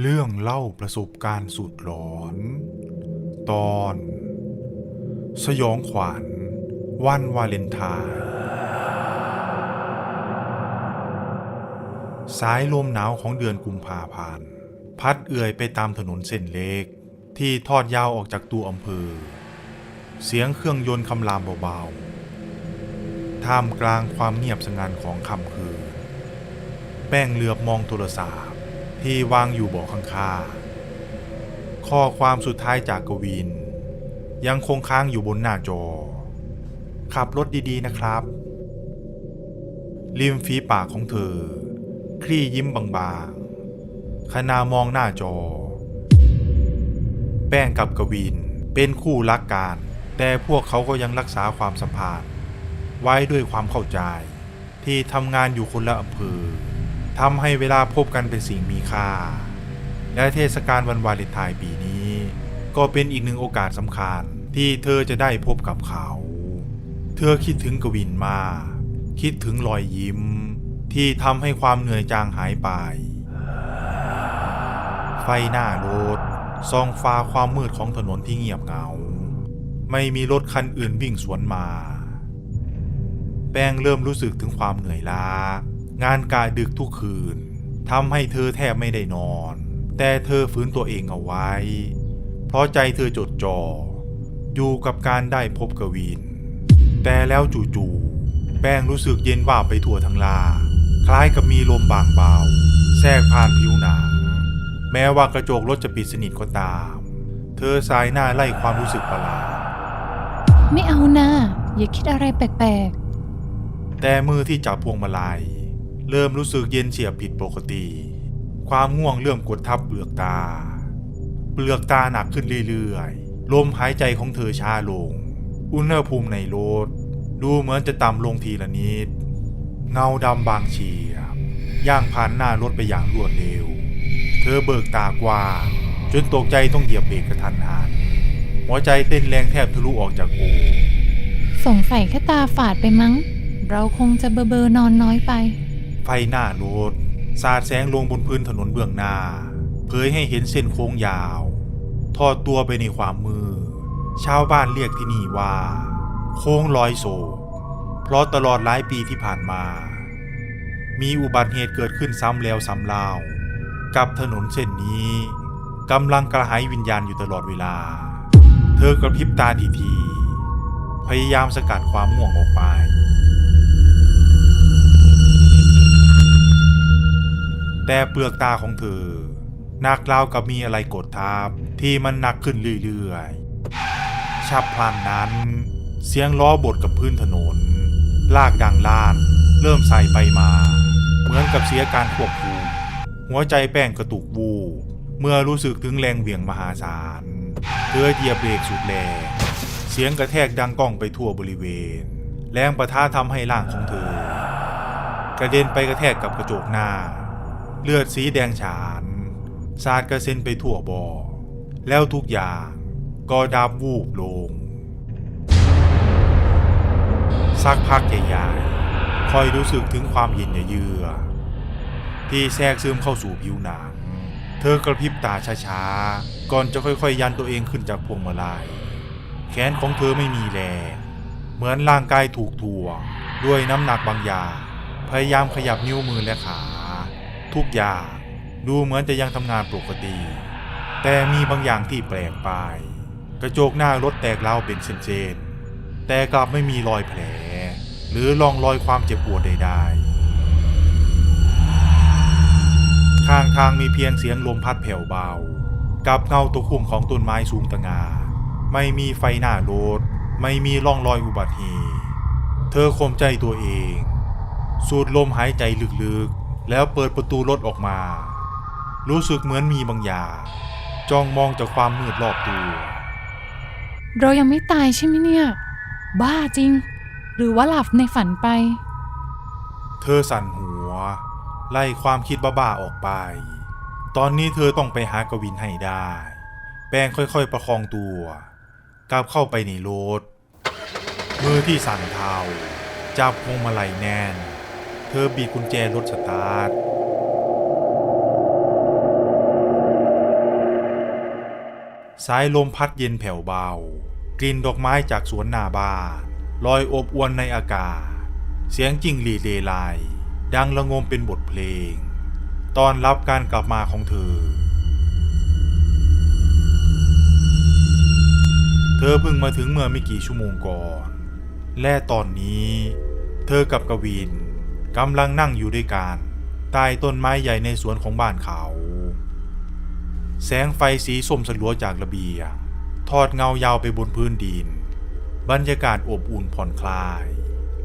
เรื่องเล่าประสบการณ์สุดหลอน ตอน สยองขวัญวันวาเลนไทน์สายลมหนาวของเดือนกุมภาพันธ์พัดเอื่อยไปตามถนนเส้นเล็ก ที่ทอดยาวออกจากตัวอำเภอ เสียงเครื่องยนต์คำรามเบาๆท่ามกลางความเงียบสงันของค่ำคืน แป้งเหลือบมองโทรศัพท์ ที่วางอยู่เบาะข้างๆข้อความสุดท้ายจากกวิน ยังคงค้างอยู่บนหน้าจอ ขับรถดีๆนะครับ ริมฝีปากของเธอ คลี่ยิ้มบางๆขณะมองหน้าจอ แป้งกับกวินเป็นคู่รักกัน แต่พวกเขาก็ยังรักษาความสัมพันธ์ไว้ด้วยความเข้าใจที่ทำงานอยู่คนละอำเภอ ทำให้เวลาพบกันเป็นสิ่งมีค่า และเทศกาลวันวาเลนไทน์ปีนี้ ก็เป็นอีกหนึ่งโอกาสสำคัญที่เธอจะได้พบกับเขา เธอคิดถึงกวินมากคิดถึงรอยยิ้ม ที่ทำให้ความเหนื่อยจางหายไป ไฟหน้ารถส่องฟ้าความมืดของถนนที่เงียบเหงา ไม่มีรถคันอื่นวิ่งสวนมา แป้งเริ่มรู้สึกถึงความเหนื่อยล้า งานกายดึกทุกคืนทำให้เธอแทบไม่ได้นอน แต่เธอฝืนตัวเองเอาไว้ เพราะใจเธอจดจ่ออยู่กับการได้พบกวิน แต่แล้วจู่ๆแป้งรู้สึกเย็นว่าบไปทั่วทั้งลา คล้ายกับมีลมบางเบา แทรกผ่านผิวหนัง แม้ว่ากระจกรถจะปิดสนิทก็ตาม เธอสายหน้าไล่ความรู้สึกประหลาดไม่เอานะอย่าคิดอะไรแปลกแต่มือที่จับพวงมาลัย เริ่มรู้สึกเย็นเฉียบผิดปกติ ความง่วงเริ่มกดทับเปลือกตา เปลือกตาหนักขึ้นเรื่อยๆ ลมหายใจของเธอช้าลง อุณหภูมิในรถดูเหมือนจะต่ำลงทีละนิด เงาดำบางเฉียบ ย่างผ่านหน้ารถไปอย่างรวดเร็ว เธอเบิกตากว้างจนตกใจต้องเหยียบเบรกกระทันหัน หัวใจเต้นแรงแทบทะลุออกจากอกสงสัยแค่ตาฝาดไปมั้ง เราคงจะเบอเบอนอนน้อยไป ไฟหน้ารถสาดแสงลงบนพื้นถนนเบื้องหน้า เผยให้เห็นเส้นโค้งยาว ทอดตัวไปในความมือ ชาวบ้านเรียกที่นี่ว่า โค้งลอยโศกเพราะตลอดหลายปีที่ผ่านมา มีอุบัติเหตุเกิดขึ้นซ้ำแล้วซ้ำเล่ากับถนนเส้นนี้กำลังกระหายวิญญาณอยู่ตลอดเวลา เธอกระพริบตาทีๆพยายามสกัดความง่วงออกไป แต่เปลือกตาของเธอหนักราวกับมีอะไรกดทับที่มันหนักขึ้นเรื่อยๆฉับพลันนั้น เสียงล้อบดกับพื้นถนน ลากดังล้าน เริ่มใส่ไปมา เหมือนกับเสียการควบคุมหัวใจแป้งกระตุกวูบเมื่อรู้สึกถึงแรงเหวี่ยงมหาศาลเธอเหยียบเบรกสุดแรงเสียงกระแทกดังก้องไปทั่วบริเวณ แรงประทะทำให้ร่างของเธอ กระเด็นไปกระแทกกับกระจกหน้า เลือดสีแดงฉานสาดกระเซ็นไปทั่วบอ่อแล้วทุกอย่างก็ดับวูบลง สักพักใหญ่ๆคอยรู้สึกถึงความเย็นเยือกที่แทรกซึมเข้าสู่ผิวหนัง เธอกระพริบตาช้าๆ ก่อนจะค่อยๆ ยันตัวเองขึ้นจากพวงมาลัย แขนของเธอไม่มีแรง เหมือนร่างกายถูกถ่วงด้วยน้ำหนักบางอย่าง พยายามขยับนิ้วมือและขา ทุกอย่างดูเหมือนจะยังทำงานปกติ แต่มีบางอย่างที่แปลกไป กระจกหน้ารถแตกเล้าเป็นเส้นๆแต่กลับไม่มีรอยแผล หรือร่องรอยความเจ็บปวดใดๆข้างทางมีเพียงเสียงลมพัดแผ่วเบา กับเงาตัวคุ่มของต้นไม้สูงตะงา ไม่มีไฟหน้ารถ ไม่มีร่องรอยอุบัติเหตุ เธอข่มใจตัวเอง สูดลมหายใจลึกๆ แล้วเปิดประตูรถออกมา รู้สึกเหมือนมีบางอย่างจ้องมองจากความมืดรอบตัว เรายังไม่ตายใช่ไหมเนี่ย บ้าจริง หรือว่าหลับในฝันไป เธอสั่นหัว ไล่ความคิดบ้าๆออกไป ตอนนี้เธอต้องไปหากวินให้ได้ แป้งค่อยๆประคองตัวกลับเข้าไปในรถมือที่สั่นเทาจับพวงมาลัยแน่นเธอบีบกุญแจรถสตาร์ท สายลมพัดเย็นแผ่วเบา กลิ่นดอกไม้จากสวนหนาบ้านลอยอบอวนในอากาศ เสียงจิ้งหรีดเลไลดังระงมเป็นบทเพลง ตอนรับการกลับมาของเธอ เธอเพิ่งมาถึงเมื่อไม่กี่ชั่วโมงก่อน และตอนนี้ เธอกับกวิน กำลังนั่งอยู่ด้วยกันใต้ต้นไม้ใหญ่ในสวนของบ้านเขา แสงไฟสีส้มสลัวจากระเบียงทอดเงายาวไปบนพื้นดิน บรรยากาศอบอุ่นผ่อนคลาย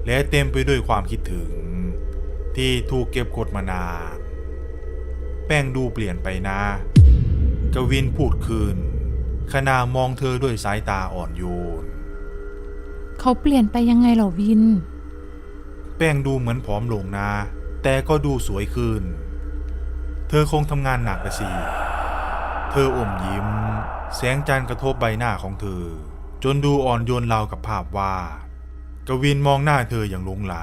และเต็มไปด้วยความคิดถึง ที่ถูกเก็บกดมานาน แป้งดูเปลี่ยนไปนะ กวินพูดคืนขณะมองเธอด้วยสายตาอ่อนโยน เขาเปลี่ยนไปยังไงเหรอวิน แป้งดูเหมือนผอมลงนะ แต่ก็ดูสวยขึ้น เธอคงทำงานหนักอะสิ เธออมยิ้ม แสงจันทร์กระทบใบหน้าของเธอ จนดูอ่อนโยนราวกับภาพวาดกวินมองหน้าเธออย่างหลงไหล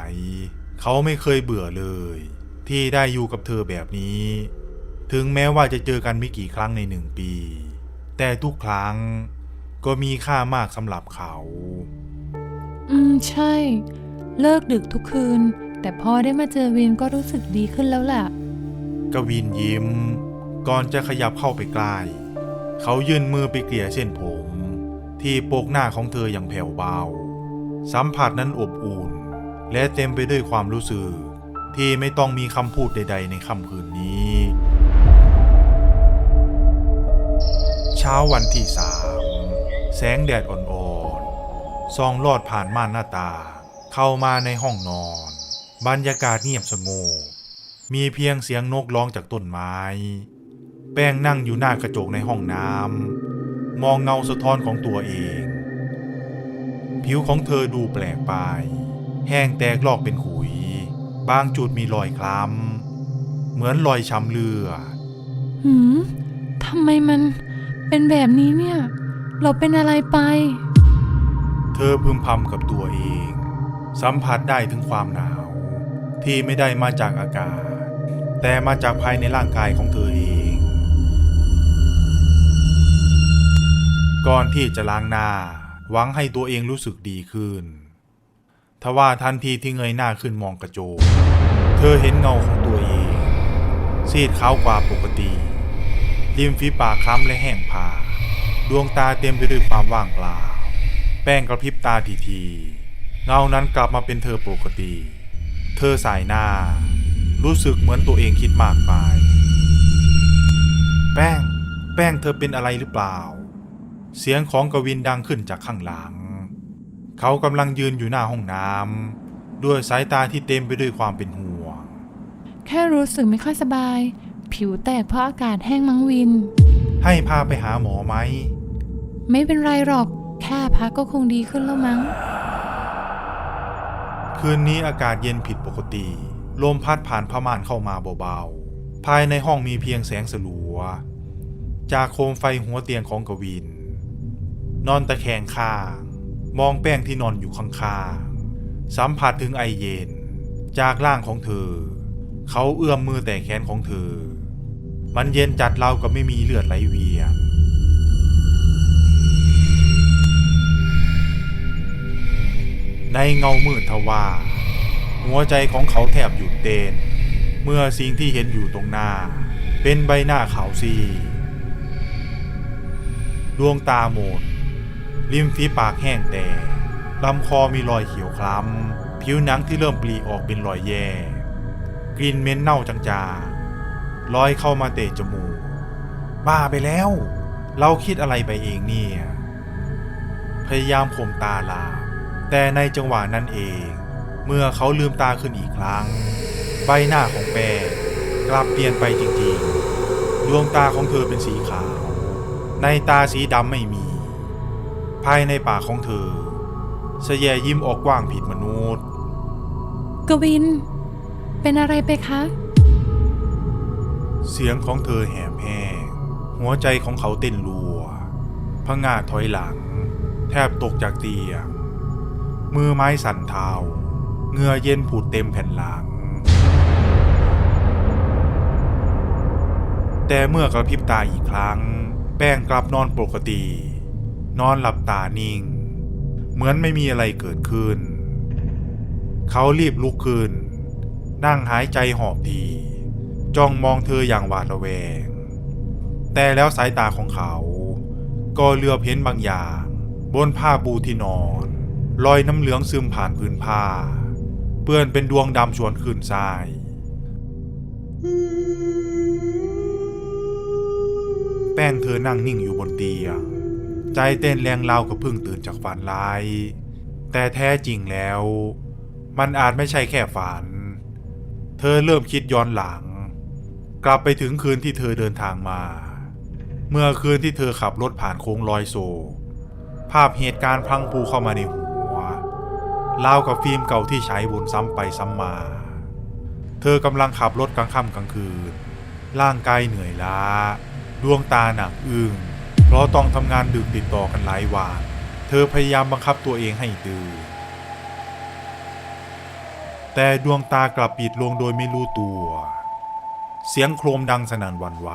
เขาไม่เคยเบื่อเลย ที่ได้อยู่กับเธอแบบนี้ ถึงแม้ว่าจะเจอกันไม่กี่ครั้งในหนึ่งปี แต่ทุกครั้งก็มีค่ามากสำหรับเขา อืม ใช่ เลิกดึกทุกคืน แต่พอได้มาเจอวินก็รู้สึกดีขึ้นแล้วแหละกวินยิ้ม ก่อนจะขยับเข้าไปใกล้เขายื่นมือไปเกลี่ยเส้นผม ที่โปกหน้าของเธออย่างแผ่วเบา สัมผัสนั้นอบอุ่น และเต็มไปด้วยความรู้สึก ที่ไม่ต้องมีคำพูดใด ๆ ในค่ำคืนนี้ เช้าวันที่สามแสงแดดอ่อนๆส่องลอดผ่านม่านหน้าตาง เข้ามาในห้องนอน บรรยากาศเงียบสงบมีเพียงเสียงนกร้องจากต้นไม้ แป้งนั่งอยู่หน้ากระจกในห้องน้ำมองเงาสะท้อนของตัวเอง ผิวของเธอดูแปลกไป แห้งแตกลอกเป็นขุย บางจุดมีรอยคล้ำ เหมือนรอยช้ำเลือดหืมทำไมมันเป็นแบบนี้เนี่ย เราเป็นอะไรไป เธอพึมพำกับตัวเอง สัมผัสได้ถึงความหนาว ที่ไม่ได้มาจากอากาศ แต่มาจากภายในร่างกายของเธอเอง ก่อนที่จะล้างหน้า หวังให้ตัวเองรู้สึกดีขึ้นทว่าทันทีที่เงยหน้าขึ้นมองกระจก เธอเห็นเงาของตัวเอง ซีดขาวกว่าปกติริมฝีปากคล้ำและแห้งผากดวงตาเต็มไปด้วยความว่างเปล่า แป้งกระพริบตาทีๆ เงานั้นกลับมาเป็นเธอปกติ เธอสายหน้า รู้สึกเหมือนตัวเองคิดมากไป แป้ง แป้งเธอเป็นอะไรหรือเปล่า เสียงของกวินดังขึ้นจากข้างหลัง เขากำลังยืนอยู่หน้าห้องน้ำด้วยสายตาที่เต็มไปด้วยความเป็นห่วง แค่รู้สึกไม่ค่อยสบาย ผิวแตกเพราะอากาศแห้งมั้งวิน ให้พาไปหาหมอไหม ไม่เป็นไรหรอก แค่พักก็คงดีขึ้นแล้วมั้ง คืนนี้อากาศเย็นผิดปกติ ลมพัดผ่านผ้าม่านเข้ามาเบาๆ ภายในห้องมีเพียงแสงสลัว จากโคมไฟหัวเตียงของกวิน นอนตะแคงข้าง มองแป้งที่นอนอยู่ข้างๆ สัมผัสถึงไอเย็น จากร่างของเธอ เขาเอื้อมมือแต่แขนของเธอ มันเย็นจัดเรากับไม่มีเลือดไหลเวียน ในเงามืดทว่า หัวใจของเขาแทบหยุดเต้นเมื่อสิ่งที่เห็นอยู่ตรงหน้า เป็นใบหน้าขาวซีดวงตาหมดริมฝีปากแห้งแต่ลำคอมีรอยเขียวคล้ำ ผิวหนังที่เริ่มปลีออกเป็นรอยแย่ กลิ่นเหม็นเน่าจางๆลอยเข้ามาเตะจมูก บ้าไปแล้ว เราคิดอะไรไปเองเนี่ย พยายามข่มตาลา แต่ในจังหวะนั้นเอง เมื่อเขาลืมตาขึ้นอีกครั้ง ใบหน้าของแป้งกลับเปลี่ยนไปจริงๆ ดวงตาของเธอเป็นสีขาว ในตาสีดำไม่มี ภายในปากของเธอสแยยิ้มออกกว้างผิดมนุษย์ กวิน เป็นอะไรไปคะ เสียงของเธอแหบแห้งหัวใจของเขาเต้นรัวพงาดถอยหลัง แทบตกจากเตียง มือไม้สั่นเทาเหงื่อเย็นผุดเต็มแผ่นหลัง แต่เมื่อกระพริบตาอีกครั้ง แป้งกลับนอนปกติ นอนหลับตานิ่ง เหมือนไม่มีอะไรเกิดขึ้น เขารีบลุกขึ้น นั่งหายใจหอบทีจ้องมองเธออย่างหวาดระแวง แต่แล้วสายตาของเขา ก็เลือบเห็นบางอย่าง บนผ้าปูที่นอน รอยน้ำเหลืองซึมผ่านพื้นผ้า เปื้อนเป็นดวงดำชวนขึ้นทรายแป้งเธอนั่งนิ่งอยู่บนเตียงใจเต้นแรงเล่าวกับเพิ่งตื่นจากฝันร้าย แต่แท้จริงแล้ว มันอาจไม่ใช่แค่ฝัน เธอเริ่มคิดย้อนหลัง กลับไปถึงคืนที่เธอเดินทางมา เมื่อคืนที่เธอขับรถผ่านโค้งลอยโซกภาพเหตุการณ์พังพูเข้ามาในหัว ราวกับฟิล์มเก่าที่ใช้วนซ้ำไปซ้ำมา เธอกำลังขับรถกลางค่ำกลางคืน ร่างกายเหนื่อยล้า ดวงตาหนักอึ้งเพราะต้องทำงานดึกติดต่อกันหลายวันเธอพยายามบังคับตัวเองให้ตื่นแต่ดวงตากลับปิดลงโดยไม่รู้ตัว เสียงโครมดังสนั่นหวั่นไหว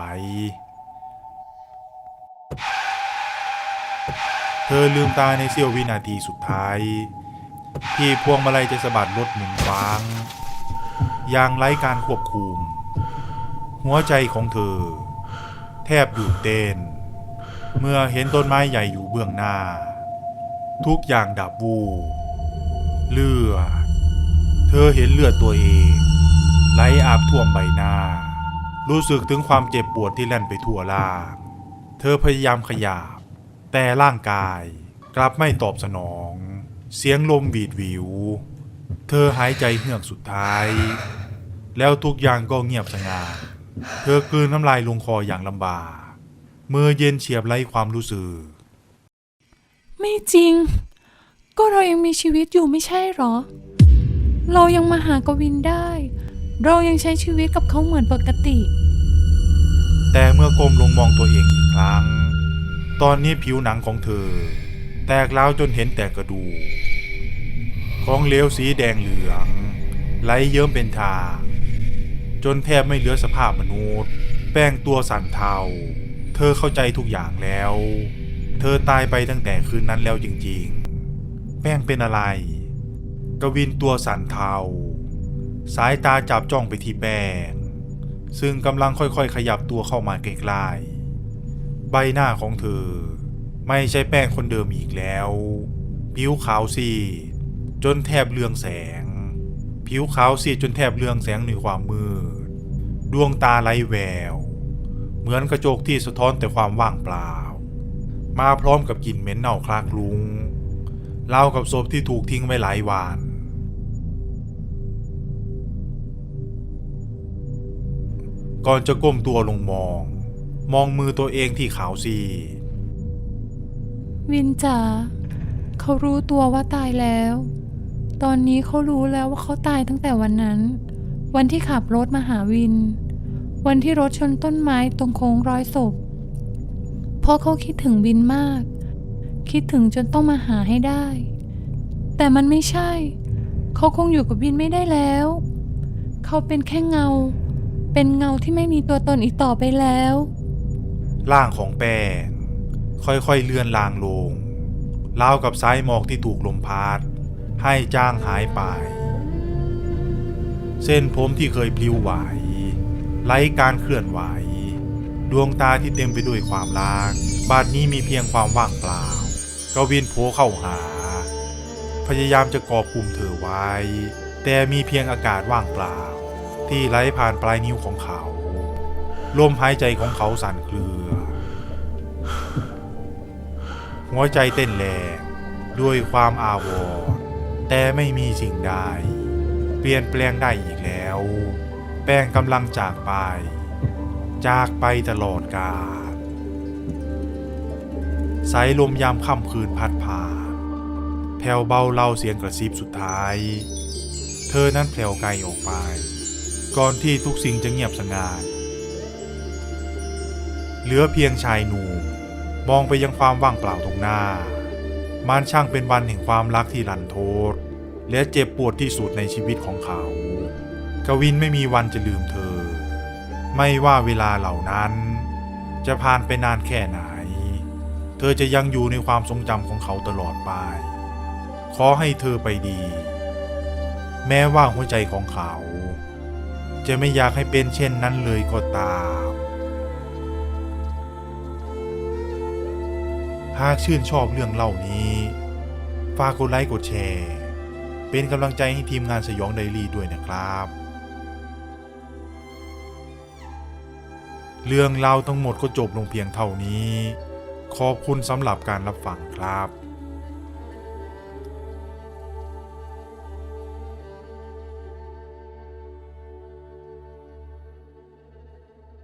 เธอลืมตาในเสี้ยววินาทีสุดท้าย ที่พวงมาลัยจะสะบัดรถหมุนฟ้างอย่างไร้การควบคุม หัวใจของเธอ แทบหยุดเต้นเมื่อเห็นต้นไม้ใหญ่อยู่เบื้องหน้า ทุกอย่างดับวูบเลือดเธอเห็นเลือดตัวเอง ไหลอาบท่วมใบหน้า รู้สึกถึงความเจ็บปวดที่แล่นไปทั่วร่าง เธอพยายามขยับแต่ร่างกายกลับไม่ตอบสนอง เสียงลมบีดวิว เธอหายใจเฮือกสุดท้าย แล้วทุกอย่างก็เงียบสงบเธอกลืนน้ำลายลงคออย่างลำบากมือเย็นเฉียบไร้ความรู้สึก ไม่จริง ก็เรายังมีชีวิตอยู่ไม่ใช่หรอ เรายังมาหากวินได้ เรายังใช้ชีวิตกับเขาเหมือนปกติ แต่เมื่อก้มลงมองตัวเองอีกครั้ง ตอนนี้ผิวหนังของเธอ แตกร้าจนเห็นแต่กระดูกของเหลวสีแดงเหลือง ไหลเยิ้มเป็นทาง จนแทบไม่เหลือสภาพมนุษย์ แป้งตัวสั่นเทา เธอเข้าใจทุกอย่างแล้ว เธอตายไปตั้งแต่คืนนั้นแล้วจริงๆ แป้งเป็นอะไร กวินตัวสั่นเทา สายตาจับจ้องไปที่แป้ง ซึ่งกำลังค่อยๆ ขยับตัวเข้ามาใกล้ๆ ใบหน้าของเธอ ไม่ใช่แป้งคนเดิมอีกแล้ว ผิวขาวซีจนแทบเลืองแสง ผิวขาวซีจนแทบเลืองแสงในความมืด ดวงตาไร้แวว เหมือนกระจกที่สะท้อนแต่ความว่างเปล่า มาพร้อมกับกลิ่นเหม็นเน่าคลากคลุงรากับศพที่ถูกทิ้งไว้หลายวันก่อนจะก้มตัวลงมอง มองมือตัวเองที่ขาวซี วินจ๋าเขารู้ตัวว่าตายแล้ว ตอนนี้เขารู้แล้วว่าเขาตายตั้งแต่วันนั้น วันที่ขับรถมาหาวิน วันที่รถชนต้นไม้ตรงโค้งร้อยศพเพราะเขาคิดถึงวินมาก คิดถึงจนต้องมาหาให้ได้ แต่มันไม่ใช่ เขาคงอยู่กับวินไม่ได้แล้ว เขาเป็นแค่เงา เป็นเงาที่ไม่มีตัวตนอีกต่อไปแล้ว ร่างของแป้ง ค่อยๆเลื่อนลางลงราวกับสายหมอกที่ถูกลมพัดให้จางหายไป เส้นผมที่เคยพลิ้วไหวไร้การเคลื่อนไหว ดวงตาที่เต็มไปด้วยความรักบาดนี้มีเพียงความว่างเปล่ากวินโผล่เข้าหา พยายามจะกอบกลุ่มเธอไว้ แต่มีเพียงอากาศว่างเปล่า ที่ไหลผ่านปลายนิ้วของเขา ลมหายใจของเขาสั่นเครือ หัวใจเต้นแรงด้วยความอาวรณ์แต่ไม่มีสิ่งใดเปลี่ยนแปลงได้อีกแล้ว แป้งกำลังจากไป จากไปตลอดกาลสายลมยามค่ำคืนพัดผ่านแผ่วเบาเล่าเสียงกระซิบสุดท้าย เธอนั้นแผ่วไกลออกไป ก่อนที่ทุกสิ่งจะเงียบสงบเหลือเพียงชายหนุ่ม มองไปยังความว่างเปล่าตรงหน้า มันช่างเป็นวันแห่งความรักที่รันทดและเจ็บปวดที่สุดในชีวิตของเขา กวินไม่มีวันจะลืมเธอ ไม่ว่าเวลาเหล่านั้น จะผ่านไปนานแค่ไหน เธอจะยังอยู่ในความทรงจำของเขาตลอดไป ขอให้เธอไปดี แม้ว่าหัวใจของเขา จะไม่อยากให้เป็นเช่นนั้นเลยก็ตาม หากชื่นชอบเรื่องเล่านี้ ฝากกดไลค์กดแชร์ เป็นกำลังใจให้ทีมงานสยองไดรี่ด้วยนะครับ เรื่องราวทั้งหมดก็จบลงเพียงเท่านี้ ขอบคุณสำหรับการรับฟังครับ